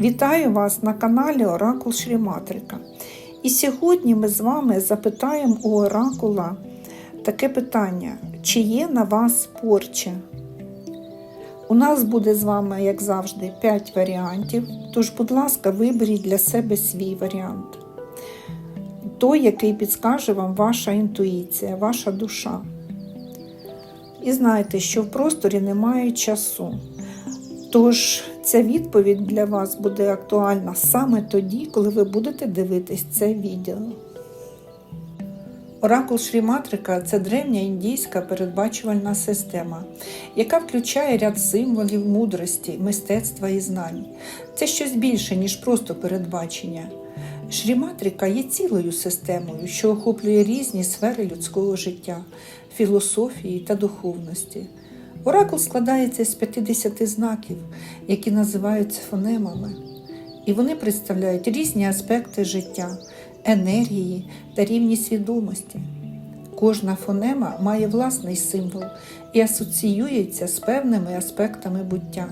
Вітаю вас на каналі Оракул Шріматрика. І сьогодні ми з вами запитаємо у Оракула таке питання: чи є на вас порча? У нас буде з вами, як завжди, 5 варіантів. Тож, будь ласка, виберіть для себе свій варіант. Той, який підскаже вам ваша інтуїція, ваша душа. І знайте, що в просторі немає часу. Тож ця відповідь для вас буде актуальна саме тоді, коли ви будете дивитись це відео. Оракул Шріматрика це древня індійська передбачувальна система, яка включає ряд символів мудрості, мистецтва і знань. Це щось більше, ніж просто передбачення. Шріматрика є цілою системою, що охоплює різні сфери людського життя, філософії та духовності. Оракул складається з 50 знаків, які називаються фонемами, і вони представляють різні аспекти життя, енергії та рівні свідомості. Кожна фонема має власний символ і асоціюється з певними аспектами буття.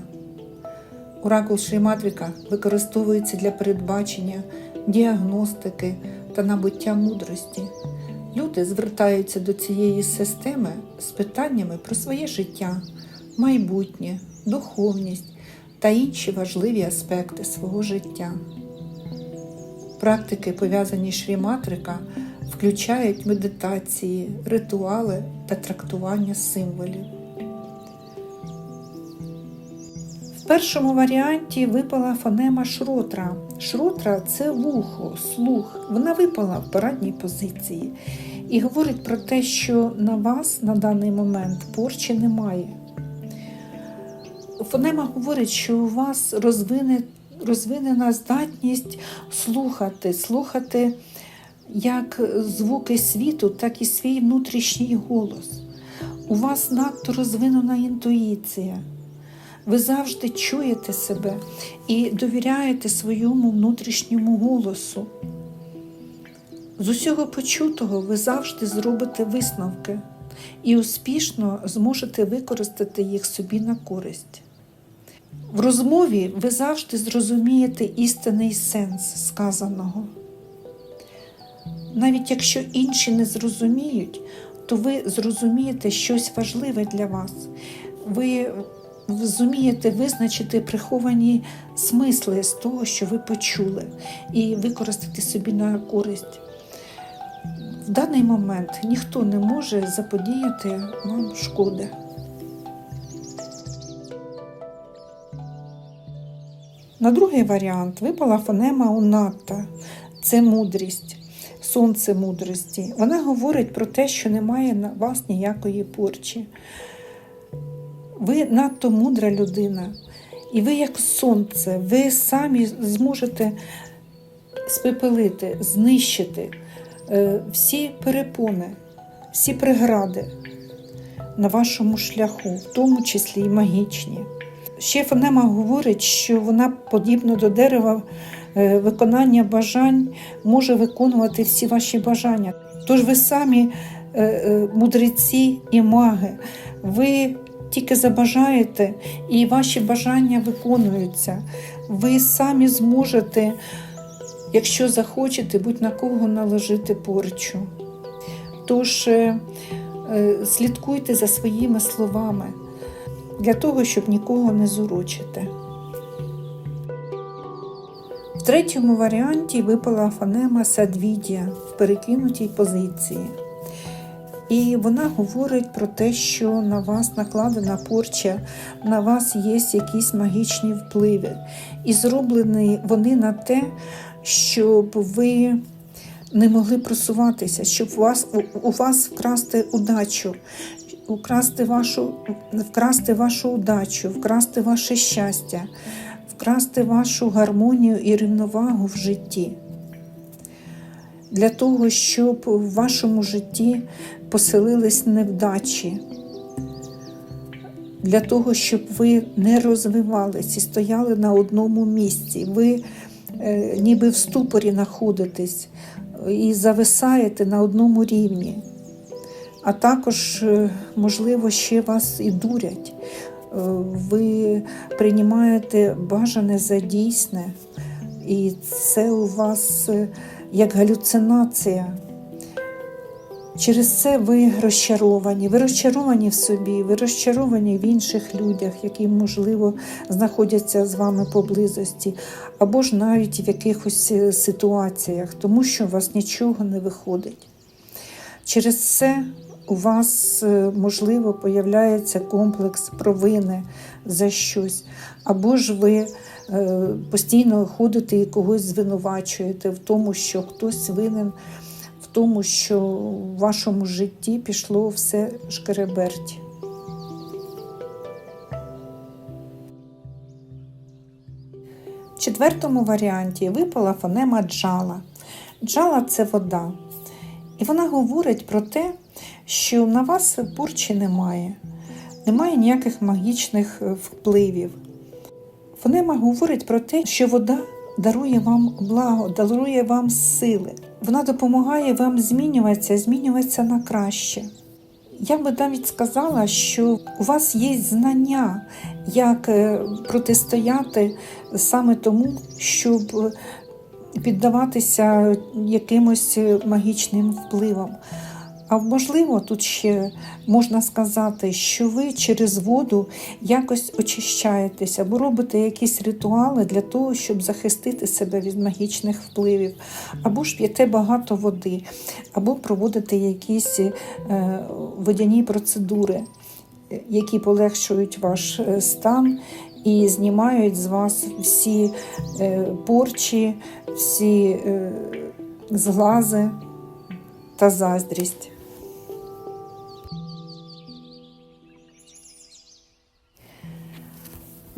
Оракул Шріматрика використовується для передбачення, діагностики та набуття мудрості. Люди звертаються до цієї системи з питаннями про своє життя, майбутнє, духовність та інші важливі аспекти свого життя. Практики, пов'язані з Шріматрика, включають медитації, ритуали та трактування символів. Першому варіанті випала фонема шротра. Шротра це вухо, слух. Вона випала в парадній позиції і говорить про те, що на вас на даний момент порчі немає. Фонема говорить, що у вас розвине, розвинена здатність слухати, слухати як звуки світу, так і свій внутрішній голос. У вас надто розвинена інтуїція. Ви завжди чуєте себе і довіряєте своєму внутрішньому голосу. З усього почутого ви завжди зробите висновки і успішно зможете використати їх собі на користь. В розмові ви завжди зрозумієте істинний сенс сказаного. Навіть якщо інші не зрозуміють, то ви зрозумієте щось важливе для вас. Ви зумієте визначити приховані смисли з того, що ви почули, і використати собі на користь. В даний момент ніхто не може заподіяти вам шкоди. На другий варіант випала фонема Унатта це мудрість, сонце мудрості. Вона говорить про те, що немає на вас ніякої порчі. Ви надто мудра людина, і ви, як сонце, ви самі зможете спепелити, знищити е, всі перепони, всі прегради на вашому шляху, в тому числі і магічні. Ще фонема говорить, що вона, подібно до дерева, е, виконання бажань може виконувати всі ваші бажання. Тож ви самі е, мудреці і маги, ви тільки забажаєте, і ваші бажання виконуються. Ви самі зможете, якщо захочете, будь на кого наложити порчу. Тож е, е, слідкуйте за своїми словами для того, щоб нікого не зурочити. В третьому варіанті випала фонема Садвідія в перекинутій позиції. І вона говорить про те, що на вас накладена порча, на вас є якісь магічні впливи. І зроблені вони на те, щоб ви не могли просуватися, щоб у вас, у вас вкрасти удачу, украсти вашу, вкрасти вашу удачу, вкрасти ваше щастя, вкрасти вашу гармонію і рівновагу в житті. Для того, щоб в вашому житті поселились невдачі, для того, щоб ви не розвивались і стояли на одному місці. Ви е, ніби в ступорі знаходитесь і зависаєте на одному рівні. А також, е, можливо, ще вас і дурять. ви приймаєте бажане за дійсне, і це у вас е, як галюцинація. Через це ви розчаровані. Ви розчаровані в собі, ви розчаровані в інших людях, які, можливо, знаходяться з вами поблизості, або ж навіть в якихось е, ситуаціях, тому що у вас нічого не виходить. Через це у вас, е, можливо, появляється комплекс провини за щось, або ж ви е, постійно ходите і когось звинувачуєте в тому, що хтось винен в тому, що в вашому житті пішло все шкереберть. В четвертому варіанті випала фонема джала. Джала це вода. І вона говорить про те, що на вас порчі немає, немає ніяких магічних е, впливів. Фонема говорить про те, що вода дарує вам благо, дарує вам сили. Вона допомагає вам змінюватися, змінюватися на краще. Я би навіть сказала, що у вас є знання, як е, протистояти саме тому, щоб е, піддаватися якимось магічним впливам. А можливо, тут ще можна сказати, що ви через воду якось очищаєтеся або робите якісь ритуали для того, щоб захистити себе від магічних впливів, або ж п'єте багато води, або проводите якісь е, водяні процедури, які полегшують ваш е, стан і знімають з вас всі е, порчі, всі зглази та заздрість.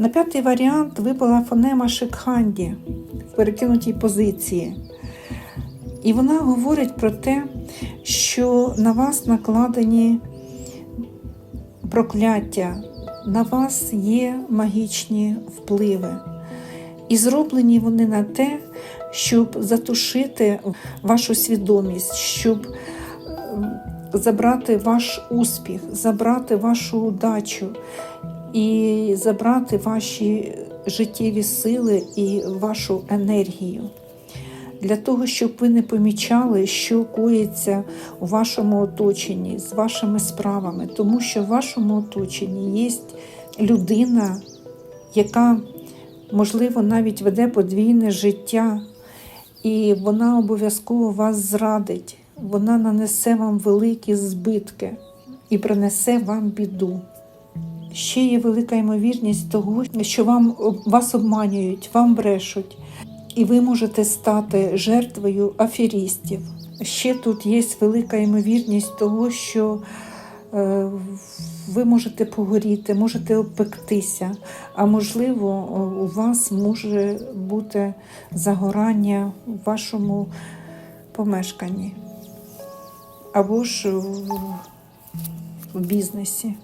На п'ятий варіант випала фонема Шикханді в перекинутій позиції. І вона говорить про те, що на вас накладені прокляття, на вас є магічні впливи. І зроблені вони на те, щоб затушити вашу свідомість, щоб е, забрати ваш успіх, забрати вашу удачу і забрати ваші життєві сили і вашу енергію. Для того, щоб ви не помічали, що коїться у вашому оточенні з вашими справами, тому що в вашому оточенні є людина, яка, можливо, навіть веде подвійне життя, і вона обов'язково вас зрадить, вона нанесе вам великі збитки і принесе вам біду. Ще є велика ймовірність того, що вам вас обманюють, вам брешуть, і ви можете стати жертвою аферістів. Ще тут є велика ймовірність того, що е, ви можете погоріти, можете обпектися, а можливо, у вас може бути загорання в вашому помешканні або ж в бізнесі.